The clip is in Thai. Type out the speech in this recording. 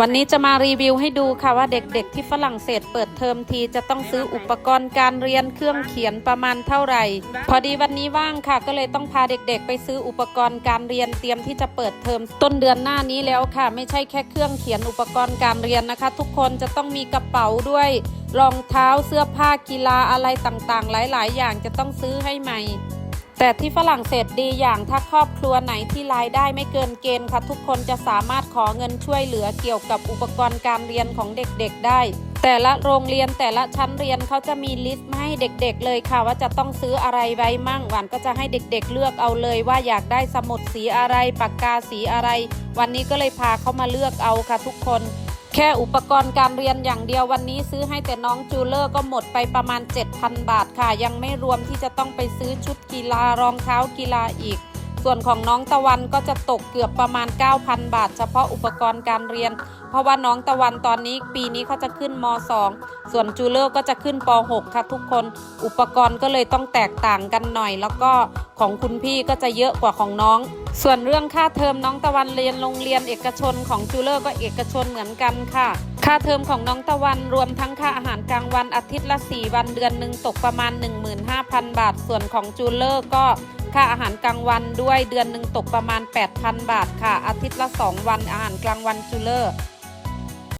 วันนี้จะมารีวิวให้ดูค่ะว่าเด็กๆที่ฝรั่งเศสเปิดเทอมทีจะต้องซื้ออุปกรณ์การเรียนเครื่องเขียนประมาณเท่าไหร่ พอดีวันนี้ว่างค่ะ ก็เลยต้องพาเด็กๆ ไปซื้ออุปกรณ์การเรียนเตรียมที่จะเปิดเทอมต้นเดือนหน้านี้แล้วค่ะ ไม่ใช่แค่เครื่องเขียนอุปกรณ์การเรียนนะคะ ทุกคนจะต้องมีกระเป๋าด้วยรองเท้าเสื้อผ้ากีฬาอะไรต่างๆ หลาย ๆ อย่างจะต้องซื้อให้ใหม่ แต่ที่ฝรั่งเศสดีอย่างถ้าครอบครัวไหนที่รายได้ไม่เกินเกณฑ์ค่ะ ทุกคนจะสามารถขอเงินช่วยเหลือเกี่ยวกับอุปกรณ์การเรียนของเด็กๆได้ แต่ละโรงเรียนแต่ละชั้นเรียนเขาจะมีลิสต์มาให้เด็กๆเลยค่ะ ว่าจะต้องซื้ออะไรไว้มั่งหวานก็จะให้เด็กๆเลือกเอาเลยว่าอยากได้สมุดสีอะไรปากกาสีอะไร วันนี้ก็เลยพาเขามาเลือกเอาค่ะทุกคน แค่อุปกรณ์การเรียนอย่างเดียววันนี้ซื้อให้แต่น้องจูเลอร์ก็หมดไปประมาณ 7,000 บาทค่ะ ยังไม่รวมที่จะต้องไปซื้อชุดกีฬารองเท้ากีฬาอีก ส่วนของน้องตะวันก็จะตกเกือบประมาณ 9,000 บาท เฉพาะอุปกรณ์การเรียน เพราะว่าน้องตะวันตอนนี้ปีนี้เขาจะขึ้นม 2 ส่วนจูเลอร์ก็จะขึ้นป 6 ค่ะทุกคน อุปกรณ์ก็เลยต้องแตกต่างกันหน่อย แล้วก็ของคุณพี่ก็จะเยอะกว่าของน้อง ส่วนเรื่องค่าเทอมน้องตะวันเรียนโรงเรียนเอกชนของจูเลอร์ก็เอกชนเหมือนกันค่ะ ค่าเทอมของน้องตะวันรวมทั้งค่าอาหารกลางวันอาทิตย์ละ 4 วันเดือนหนึ่งตกประมาณ 15,000 บาท ส่วนของจูเลอร์ก็ ค่าอาหารกลางวันด้วยเดือนหนึ่งตกประมาณ 8,000 บาทค่ะ อาทิตย์ละ 2 วันอาหารกลางวันจูเลอร์